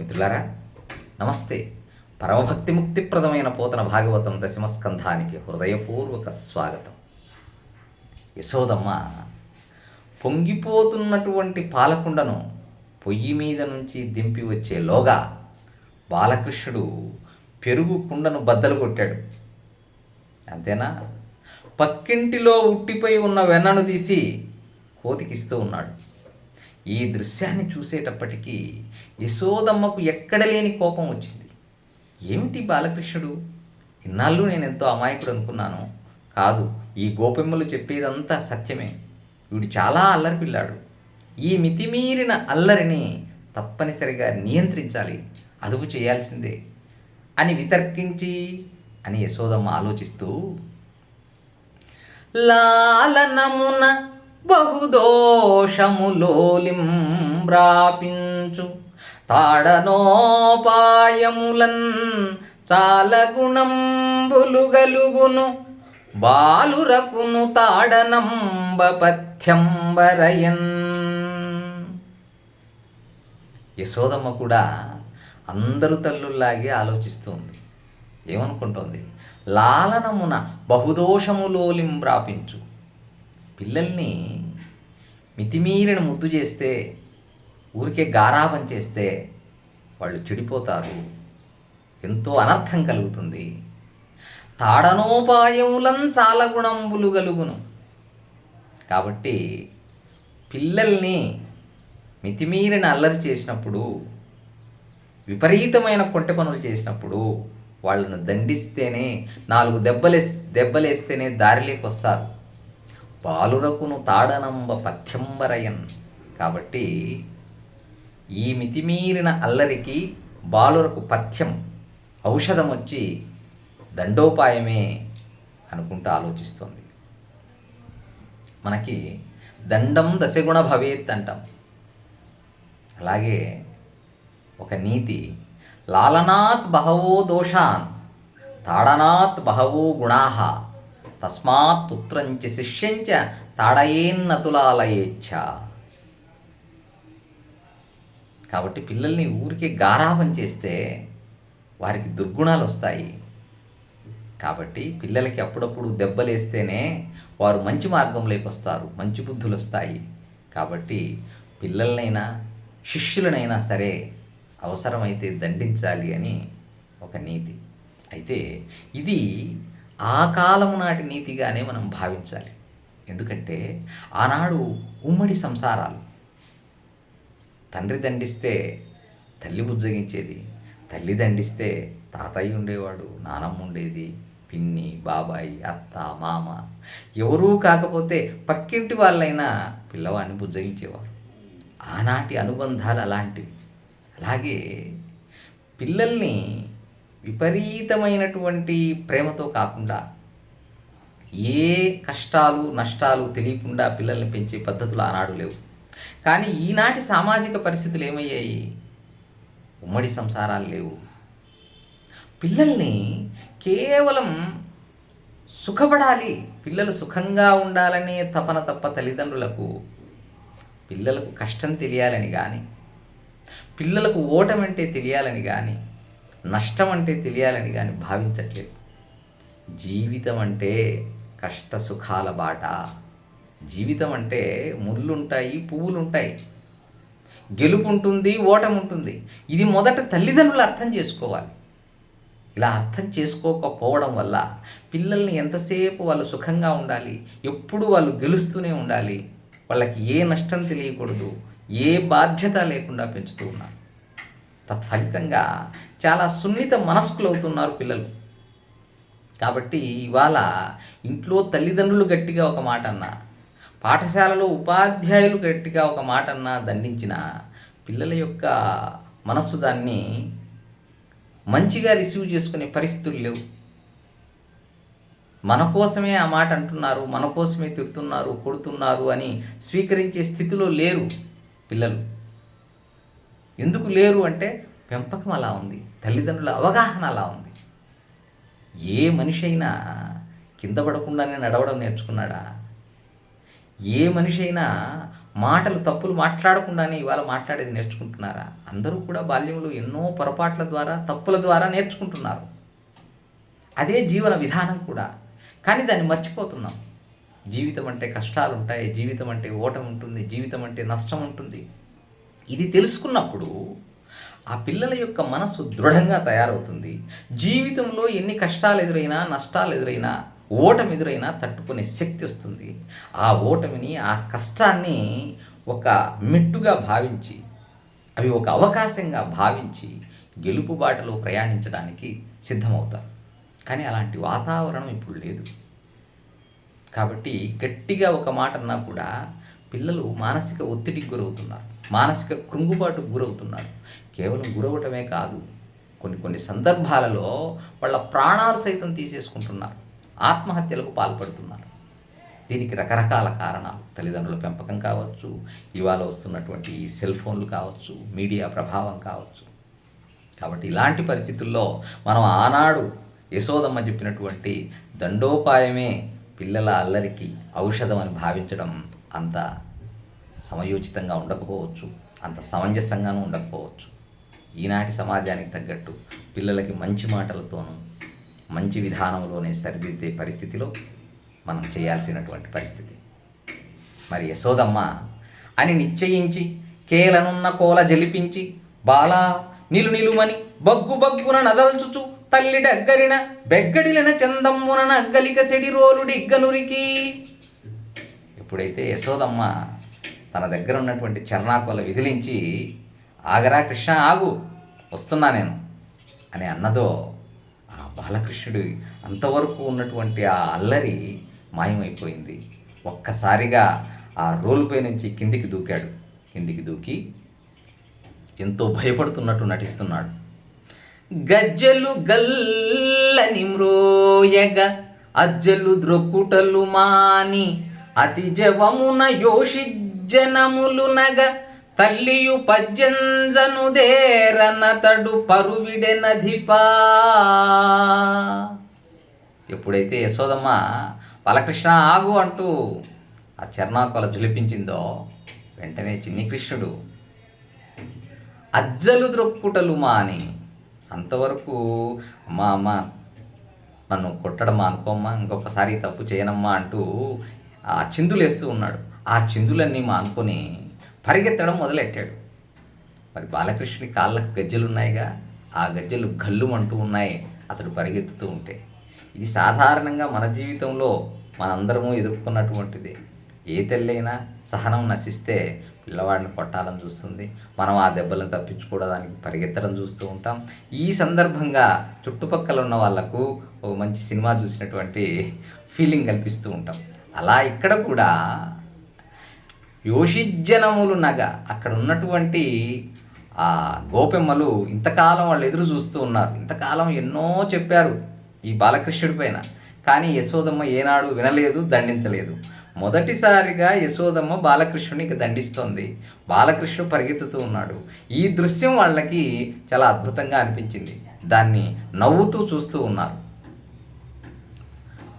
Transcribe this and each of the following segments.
మిత్రులారా నమస్తే. పరమభక్తి ముక్తిప్రదమైన పోతన భాగవతం దశమస్కంధానికి హృదయపూర్వక స్వాగతం. యశోదమ్మ పొంగిపోతున్నటువంటి పాలకుండను పొయ్యి మీద నుంచి దింపి వచ్చేలోగా బాలకృష్ణుడు పెరుగు కుండను బద్దలు కొట్టాడు. అంతేనా? పక్కింటిలో ఉట్టిపై ఉన్న వెన్నను తీసి కోతికిస్తూ ఉన్నాడు. ఈ దృశ్యాన్ని చూసేటప్పటికీ యశోదమ్మకు ఎక్కడ లేని కోపం వచ్చింది. ఏమిటి బాలకృష్ణుడు? ఇన్నాళ్ళు నేను ఎంతో అమాయకుడు అనుకున్నాను. కాదు ఈ గోపెమ్మలు చెప్పేదంతా సత్యమే. వీడు చాలా అల్లరి పిల్లాడు ఈ మితిమీరిన అల్లరిని తప్పనిసరిగా నియంత్రించాలి. అదుపు చేయాల్సిందే. అని వితర్కించి అని యశోదమ్మ ఆలోచిస్తూ లాలనమున బహుదోషములోలింబ్రాపించు. తాడనోపాయములన్ చాలగుణంబులుగలుగును. గలుగును బాలురకును తాడనంబ పథ్యంబరయన్ యశోదమ్మ కూడా అందరు తల్లుల్లాగే ఆలోచిస్తుంది ఏమనుకుంటోంది? లాలనమున బహుదోషములోలిం ప్రాపించు పిల్లల్ని మితిమీరిన ముద్దు చేస్తే ఊరికే గారాబం చేస్తే వాళ్ళు చెడిపోతారు. ఎంతో అనర్థం కలుగుతుంది. తాడనోపాయములం చాలా గుణంబులు గలుగును. కాబట్టి పిల్లల్ని మితిమీరిన అల్లరి చేసినప్పుడు విపరీతమైన కొంటె పనులు చేసినప్పుడు వాళ్ళను దండిస్తేనే నాలుగు దెబ్బలేస్ దెబ్బలేస్తేనే దారిలోకి వస్తారు బాలురకును తాడనంబ పథ్యంబరయన్. కాబట్టి ఈ మితిమీరిన అల్లరికి బాలురకు పథ్యం ఔషధం వచ్చి దండోపాయమే అనుకుంటూ ఆలోచిస్తుంది. మనకి దండం దశగుణ భవేత్ అంటాం. అలాగే ఒక నీతి లాలనాత్ బహవో దోషాన్ తాడనాత్ బహవో గుణాహ తస్మాత్ పుత్రంచ శిష్యంచ తాడయేన్నతులాలయేచ్ఛ కాబట్టి పిల్లల్ని ఊరికే గారాబం చేస్తే వారికి దుర్గుణాలు వస్తాయి. కాబట్టి పిల్లలకి అప్పుడప్పుడు దెబ్బలేస్తేనే వారు మంచి మార్గంలోకి వస్తారు మంచి బుద్ధులు వస్తాయి. కాబట్టి పిల్లలనైనా శిష్యులనైనా సరే అవసరమైతే దండించాలి అని ఒక నీతి. అయితే ఇది ఆ కాలము నాటి నీతిగానే మనం భావించాలి. ఎందుకంటే ఆనాడు ఉమ్మడి సంసారాలు. తండ్రి దండిస్తే తల్లి బుజ్జగించేది తల్లి దండిస్తే తాతయ్య ఉండేవాడు నానమ్మ ఉండేది పిన్ని బాబాయి అత్త మామ. ఎవరూ కాకపోతే పక్కింటి వాళ్ళైనా పిల్లవాడిని బుజ్జగించేవారు. ఆనాటి అనుబంధాలు అలాంటివి. అలాగే పిల్లల్ని విపరీతమైనటువంటి ప్రేమతో కాకుండా ఏ కష్టాలు నష్టాలు తెలియకుండా పిల్లల్ని పెంచే పద్ధతులు ఆనాడు లేవు. కానీ ఈనాటి సామాజిక పరిస్థితులు ఏమయ్యాయి? ఉమ్మడి సంసారాలు లేవు. పిల్లల్ని కేవలం సుఖపడాలి పిల్లలు సుఖంగా ఉండాలనే తపన తప్ప తల్లిదండ్రులకు పిల్లలకు కష్టం తెలియాలని కానీ పిల్లలకు ఓటమంటే తెలియాలని కానీ నష్టం అంటే తెలియాలని కానీ భావించట్లేదు. జీవితం అంటే కష్ట సుఖాల బాట. జీవితం అంటే ముళ్ళుంటాయి పువ్వులుంటాయి. గెలుపు ఉంటుంది ఓటం ఉంటుంది ఇది మొదట తల్లిదండ్రులు అర్థం చేసుకోవాలి. ఇలా అర్థం చేసుకోకపోవడం వల్ల పిల్లల్ని ఎంతసేపు వాళ్ళు సుఖంగా ఉండాలి ఎప్పుడు వాళ్ళు గెలుస్తూనే ఉండాలి వాళ్ళకి ఏ నష్టం తెలియకూడదు ఏ బాధ్యత లేకుండా పెంచుతూ ఉన్నారు. తత్ఫలితంగా చాలా సున్నిత మనస్కులు అవుతున్నారు పిల్లలు. కాబట్టి ఇవాళ ఇంట్లో తల్లిదండ్రులు గట్టిగా ఒక మాట అన్నా పాఠశాలలో ఉపాధ్యాయులు గట్టిగా ఒక మాట అన్నా దండించిన పిల్లల యొక్క మనస్సు దాన్ని మంచిగా రిసీవ్ చేసుకునే పరిస్థితులు లేవు. మన కోసమే ఆ మాట అంటున్నారు మన కోసమే తిడుతున్నారు కొడుతున్నారు అని స్వీకరించే స్థితిలో లేరు పిల్లలు. ఎందుకు లేరు అంటే పెంపకం అలా ఉంది తల్లిదండ్రుల అవగాహన అలా ఉంది. ఏ మనిషి అయినా కింద పడకుండానే నడవడం నేర్చుకున్నాడా? ఏ మనిషి అయినా మాటలు తప్పులు మాట్లాడకుండానే ఇవాళ మాట్లాడేది నేర్చుకుంటున్నారా? అందరూ కూడా బాల్యంలో ఎన్నో పొరపాట్ల ద్వారా తప్పుల ద్వారా నేర్చుకుంటున్నారు. అదే జీవన విధానం కూడా. కానీ దాన్ని మర్చిపోతున్నాం. జీవితం అంటే కష్టాలు ఉంటాయి జీవితం అంటే ఓటం ఉంటుంది జీవితం అంటే నష్టం ఉంటుంది ఇది తెలుసుకున్నప్పుడు ఆ పిల్లల యొక్క మనసు దృఢంగా తయారవుతుంది. జీవితంలో ఎన్ని కష్టాలు ఎదురైనా నష్టాలు ఎదురైనా ఓటమి ఎదురైనా తట్టుకునే శక్తి వస్తుంది. ఆ ఓటమిని ఆ కష్టాన్ని ఒక మెట్టుగా భావించి అవి ఒక అవకాశంగా భావించి గెలుపు బాటలో ప్రయాణించడానికి సిద్ధమవుతారు కానీ అలాంటి వాతావరణం ఇప్పుడు లేదు. కాబట్టి గట్టిగా ఒక మాట అన్నా కూడా పిల్లలు మానసిక ఒత్తిడికి గురవుతున్నారు. మానసిక కృంగుబాటు గురవుతున్నారు. కేవలం గురవటమే కాదు కొన్ని కొన్ని సందర్భాలలో వాళ్ళ ప్రాణాలు సైతం తీసేసుకుంటున్నారు. ఆత్మహత్యలకు పాల్పడుతున్నారు. దీనికి రకరకాల కారణాలు తల్లిదండ్రుల పెంపకం కావచ్చు ఇవాళ వస్తున్నటువంటి ఈ సెల్ ఫోన్లు కావచ్చు మీడియా ప్రభావం కావచ్చు. కాబట్టి ఇలాంటి పరిస్థితుల్లో మనం ఆనాడు యశోదమ్మ చెప్పినటువంటి దండోపాయమే పిల్లల అల్లరికి ఔషధం అని భావించడం అంత సమయోచితంగా ఉండకపోవచ్చు అంత సమంజసంగానూ ఉండకపోవచ్చు. ఈనాటి సమాజానికి తగ్గట్టు పిల్లలకి మంచి మాటలతోనూ మంచి విధానంలోనే సరిదిద్దే పరిస్థితిలో మనం చేయాల్సినటువంటి పరిస్థితి. మరి యశోదమ్మ అని నిశ్చయించి కేలనున్న కోల జలిపించి బాలా నిలు నిలుమని బగ్గు బగ్గున నదల్చుచు తల్లి డగ్గరిన బెగ్గడిలిన చందమ్మున నగ్గలిక సెడిరోలుడిగ్గనురికి ఎప్పుడైతే యశోదమ్మ తన దగ్గర ఉన్నటువంటి చరణాకుల విదిలించి ఆగరా కృష్ణ ఆగు వస్తున్నా నేను అని అన్నదో ఆ బాలకృష్ణుడి అంతవరకు ఉన్నటువంటి ఆ అల్లరి మాయమైపోయింది. ఒక్కసారిగా ఆ రోలుపై నుంచి కిందికి దూకాడు. కిందికి దూకి ఎంతో భయపడుతున్నట్టు నటిస్తున్నాడు. గజ్జలు గల్లని మ్రోయగ అజ్జలు ద్రొక్కుటలు మాని అతి జవమున యోషి నగ తల్లియు పజ్జంజను దేరనతడు పరువిడెనధిపా ఎప్పుడైతే యశోదమ్మ బాలకృష్ణ ఆగు అంటూ ఆ చర్నాకొల జులిపించిందో వెంటనే చిన్ని కృష్ణుడు అజ్జలు ద్రొక్కుటలు మాని అంతవరకు అమ్మా అమ్మ నన్ను కొట్టడమా అనుకోమ్మా ఇంకొకసారి తప్పు చేయనమ్మా అంటూ ఆ చిందులు ఉన్నాడు. ఆ చిందులన్నీ మానుకొని పరిగెత్తడం మొదలెట్టాడు. మరి బాలకృష్ణుని కాళ్ళకు గజ్జలు ఉన్నాయిగా ఆ గజ్జలు గల్లుమంటూ ఉన్నాయి అతడు పరిగెత్తుతూ ఉంటే. ఇది సాధారణంగా మన జీవితంలో మనందరము ఎదుర్కొన్నటువంటిది. ఏ తెల్లైనా సహనం నశిస్తే పిల్లవాడిని కొట్టాలని చూస్తుంది. మనం ఆ దెబ్బలను తప్పించుకోవడానికి పరిగెత్తడం చూస్తూ ఉంటాం. ఈ సందర్భంగా చుట్టుపక్కల ఉన్న వాళ్ళకు ఒక మంచి సినిమా చూసినటువంటి ఫీలింగ్ కల్పిస్తూ ఉంటాం. అలా ఇక్కడ కూడా యోషిజ్జనములు నగ. అక్కడ ఉన్నటువంటి ఆ గోపెమ్మలు ఇంతకాలం వాళ్ళు ఎదురు చూస్తూ ఉన్నారు. ఇంతకాలం ఎన్నో చెప్పారు ఈ బాలకృష్ణుడి పైన. కానీ యశోదమ్మ ఏనాడు వినలేదు దండించలేదు. మొదటిసారిగా యశోదమ్మ బాలకృష్ణునికి దండిస్తోంది. బాలకృష్ణుడు పరిగెత్తుతూ ఉన్నాడు. ఈ దృశ్యం వాళ్ళకి చాలా అద్భుతంగా అనిపించింది. దాన్ని నవ్వుతూ చూస్తూ ఉన్నారు.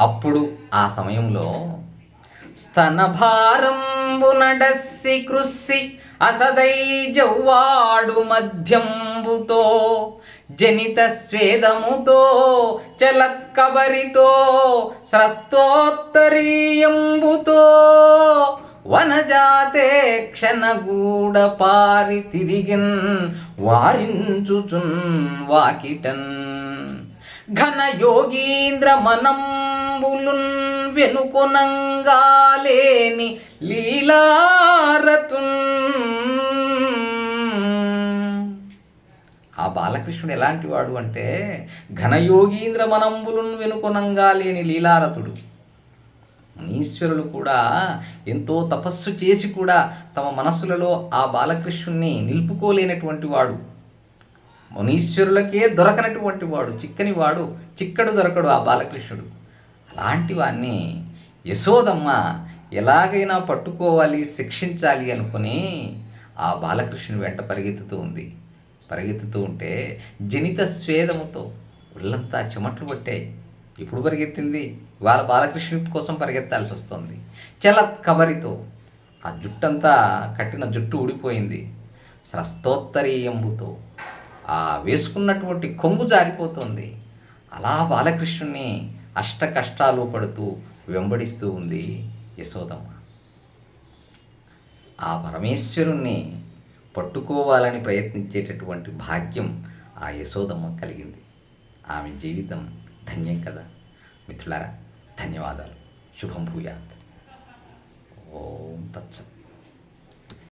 అప్పుడు ఆ సమయంలో స్తనభారంబునడస్సి కృస్సి అసదై జవ్వాడు మధ్యంబుతో జనిత స్వేదముతో చలత్కబరితో స్రస్తోత్తరీయంబుతో వనజాతే క్షణగూడ పారి తిరిగిన్ వారించుచున్ వాకిటన్ ఘన యోగీంద్ర మనంబులున్ వెనుకొనంగాలేని లీలారతున్. ఆ బాలకృష్ణుడు ఎలాంటి వాడు అంటే ఘనయోగీంద్ర మనంబులున్ వెనుకొనంగా లేని లీలారతుడు. మునీశ్వరులు కూడా ఎంతో తపస్సు చేసి కూడా తమ మనస్సులలో ఆ బాలకృష్ణుణ్ణి నిలుపుకోలేనటువంటి వాడు. మునీశ్వరులకే దొరకనటువంటి వాడు చిక్కని వాడు చిక్కడు దొరకడు ఆ బాలకృష్ణుడు. అలాంటి వాణ్ణి యశోదమ్మ ఎలాగైనా పట్టుకోవాలి శిక్షించాలి అనుకుని ఆ బాలకృష్ణుని వెంట పరిగెత్తుతూ ఉంది. పరిగెత్తుతూ ఉంటే జనిత స్వేదముతో ఒళ్ళంతా చెమట్లు పట్టాయి. ఇప్పుడు పరిగెత్తింది? వాళ్ళ బాలకృష్ణుడి కోసం పరిగెత్తాల్సి వస్తుంది. చల కబరితో. ఆ జుట్టంతా కట్టిన జుట్టు ఊడిపోయింది. స్రస్తోత్తరీయంబుతో ఆ వేసుకున్నటువంటి కొంగు జారిపోతుంది. అలా బాలకృష్ణుణ్ణి అష్ట కష్టాలు పడుతూ వెంబడిస్తూ ఉంది యశోదమ్మ. ఆ పరమేశ్వరుణ్ణి పట్టుకోవాలని ప్రయత్నించేటటువంటి భాగ్యం ఆ యశోదమ్మ కలిగింది. ఆమె జీవితం ధన్యం కదా. మిత్రులారా ధన్యవాదాలు. శుభం భూయాత్. ఓం తత్సత్.